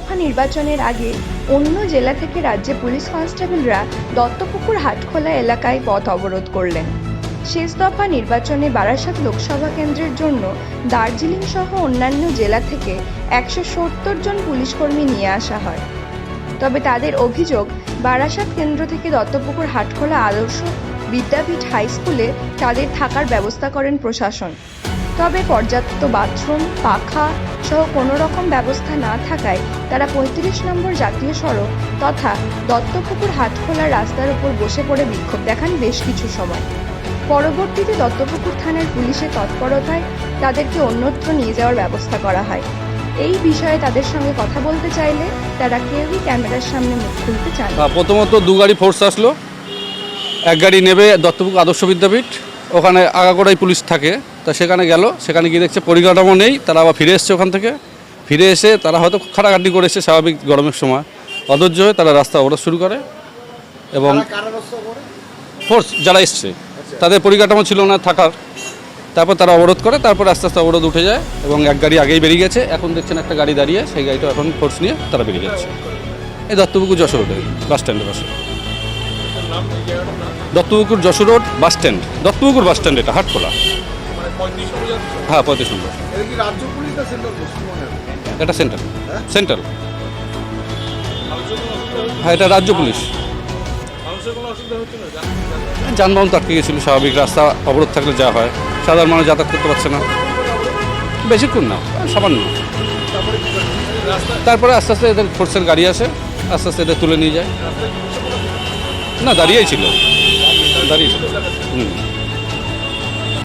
দফা নির্বাচনের আগে অন্য জেলা থেকে রাজ্যে পুলিশ কনস্টেবলরা দত্তপুকুর হাটখোলা এলাকায় পথ অবরোধ করলেন। শেষ দফা নির্বাচনে বারাসাত লোকসভা কেন্দ্রের জন্য দার্জিলিং সহ অন্যান্য জেলা থেকে একশো সত্তর জন পুলিশকর্মী নিয়ে আসা হয়। তবে তাদের অভিযোগ, বারাসাত কেন্দ্র থেকে দত্তপুকুর হাটখোলা আদর্শ বিদ্যাপীঠ হাই স্কুলে তাদের থাকার ব্যবস্থা করেন প্রশাসন। তবে পর্যাপ্ত বাথরুম, পাখা সহ কোনো রকম ব্যবস্থা না থাকায় তারা পঁয়ত্রিশ নম্বর জাতীয় সড়ক তথা দত্তপুকুর হাটখোলার রাস্তার উপর বসে পড়ে বিক্ষোভ দেখান বেশ কিছু সময়। পরবর্তীতে দত্তপুকুর থানার পুলিশের তৎপরতায় তাদেরকে অন্যত্র নিয়ে যাওয়ার ব্যবস্থা করা হয়। এই বিষয়ে তাদের সঙ্গে কথা বলতে চাইলে তারা কেউই ক্যামেরার সামনে মুখ খুলতে চান প্রথমত দু গাড়ি ফোর্স আসলো। এক গাড়ি নেবে দত্তপুক আদর্শ বিদ্যাপীঠ। ওখানে আগাগোড়াই পুলিশ থাকে। তা সেখানে গেল সেখানে গিয়ে দেখছে পরিকাঠামো নেই তারা আবার ফিরে এসছে ওখান থেকে। ফিরে এসে তারা হয়তো খাটাখাটি করেছে স্বাভাবিক গরমের সময়। অধৈর্য হয়ে তারা রাস্তা অবরোধ শুরু করে এবং ফোর্স যারা এসছে তাদের পরিকাঠামো ছিল না থাকার। তারপর তারা অবরোধ করে তারপর আস্তে আস্তে অবরোধ উঠে যায় এবং এক গাড়ি আগেই বেরিয়ে গেছে। এখন দেখছেন একটা গাড়ি দাঁড়িয়ে সেই গাড়িটা এখন ফোর্স নিয়ে তারা বেরিয়ে যাচ্ছে। এই দত্তপুকুর যশোর বাস স্ট্যান্ডের পাশে। Duttapukur Jessore road bus stand. Duttapukur bus stand এটা, হাটখোলা। হ্যাঁ পঁয়ত্রিশ নম্বর। এটা সেন্ট্রাল। সেন্ট্রাল। হ্যাঁ এটা রাজ্য পুলিশ। যানবাহন তো আটকে গেছিল, স্বাভাবিক রাস্তা অবরোধ থাকলে যা হয়। সাধারণ মানুষ যাতায়াত করতে পারছে না। বেশিক্ষণ না, সামান্য। তারপরে আস্তে আস্তে এদের ফোর্সের গাড়ি আসে, আস্তে আস্তে এদের তুলে নিয়ে যায়। না, দাঁড়িয়েই ছিল। দাঁড়িয়ে ছিল হুম